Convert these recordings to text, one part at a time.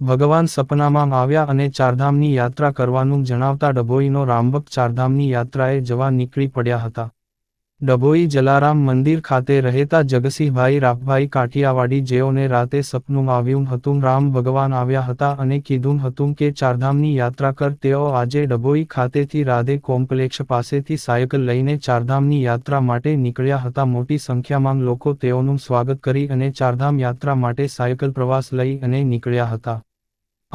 ભગવાન સપનામાં આવ્યા અને ચારધામની યાત્રા કરવાનું જણાવતા ડભોઈનો રામબક ચારધામની યાત્રાએ જવા નીકળી પડ્યા હતા. ડભોઈ જલારામ મંદિર ખાતે રહેતા જગસીભાઈ રાખભાઈ કાઠિયાવાડી જેઓને રાતે સપનું આવ્યું હતું, રામ ભગવાન આવ્યા હતા અને કીધું હતું કે ચારધામની યાત્રા કર, તેઓ આજે ડભોઈ ખાતેથી રાધે કોમ્પ્લેક્ષ પાસેથી સાયકલ લઈને ચારધામની યાત્રા માટે નીકળ્યા હતા. મોટી સંખ્યામાં લોકો તેઓનું સ્વાગત કરી અને ચારધામ યાત્રા માટે સાયકલ પ્રવાસ લઈ અને નીકળ્યા હતા.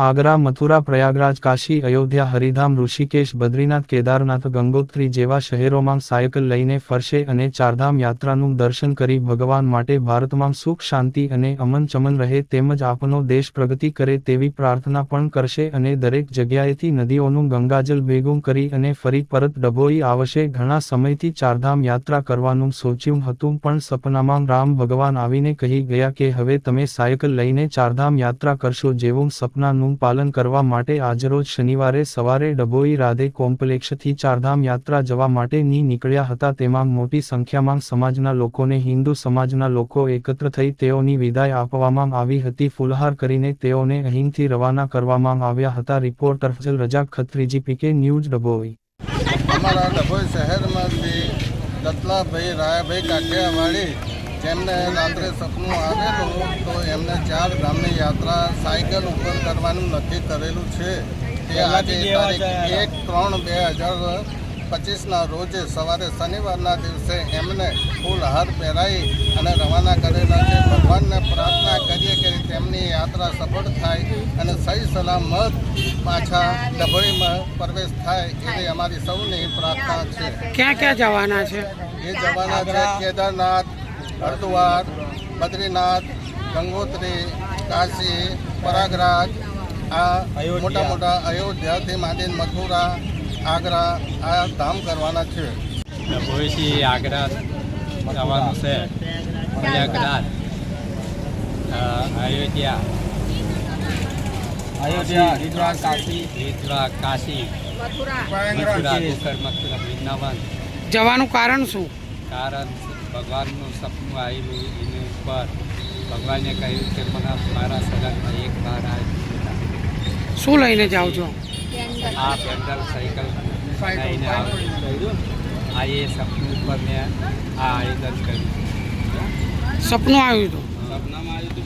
આગ્રા, મથુરા, પ્રયાગરાજ, કાશી, અયોધ્યા, હરિધામ, ઋષિકેશ, બદ્રીનાથ, કેદારનાથ, ગંગોત્રી જેવા શહેરોમાં સાયકલ લઈને ફરશે અને ચારધામ યાત્રાનું દર્શન કરી ભગવાન માટે ભારતમાં સુખ, શાંતિ અને અમન ચમન રહે તેમજ આપનો દેશ પ્રગતિ કરે તેવી પ્રાર્થના પણ કરશે અને દરેક જગ્યાએથી નદીઓનું ગંગાજલ ભેગું કરી અને ફરી પરત ડભોઈ આવશે. ઘણા સમયથી ચારધામ યાત્રા કરવાનું સોચ્યું હતું પણ સપનામાં રામ ભગવાન આવીને કહી ગયા કે હવે તમે સાયકલ લઈને ચારધામ યાત્રા કરશો જેવું સપનાનું પાલન કરવા માટે આજરોજ શનિવારે સવારે ડભોઈ રાધે કોમ્પ્લેક્ષથી ચારધામ યાત્રા જવા માટે ની નીકળ્યા હતા. તેમાં મોટી સંખ્યામાં સમાજના લોકોને, હિન્દુ સમાજના લોકો એકત્ર થઈ તેઓની વિદાય આપવામાં આવી હતી. ફુલહાર કરીને તેઓને અહીંથી રવાના કરવામાં આવ્યા હતા. Reporter Fazal Razak ખત્રીજી PK news Dabhoi. અમારા ડભોઈ શહેરમાંથી દત્તલાભાઈ રાયાભાઈ કાઠિયાવાડી જેમને રાત્રે સપનું આવેલું તો એમને ચાર ધામની યાત્રા સાયકલ ઉપર કરવાનું નક્કી કરેલું છે. તે આજે તારીખ એક ત્રણ બે હજાર પચીસના રોજે સવારે શનિવારના દિવસે એમને ફૂલ હાર પહેરાઈ અને રવાના કરેલા છે. ભગવાનને પ્રાર્થના કરીએ કે તેમની યાત્રા સફળ થાય અને સહી સલામત પાછા ડભોઈમાં પ્રવેશ થાય એવી અમારી સૌની પ્રાર્થના છે. ક્યાં ક્યાં જવાના છે? એ જવાના છે કેદારનાથ હરિદ્વાર બદ્રીનાથ ગંગોત્રી કાશી પ્રયાગરાજ આ મોટા મોટા અયોધ્યાથી માંડીને મથુરા આગ્રા આ ધામ કરવાના છે. ભવિષ્ય આગ્રા જવાનું છે. પ્રયાગરાજ અયોધ્યા. અયોધ્યા. હરિદ્વાર કાશી. હરિદ્વાર કાશી. મથુરા. મથુરા વૃંદાવન. જવાનું કારણ શું? કારણ ભગવાનનું સપનું આવેલું એની ઉપર ભગવાને કહ્યું કે મને મારા સગનમાં એક વાર આવ્યું શું લઈને જાઓ છો? આ પેન્ડલ સાયકલ લઈને આવ્યું આ એ સપનું ઉપર મેં આ આયોજન કર્યું. સપનું આવ્યું હતું? સપનામાં આવ્યું હતું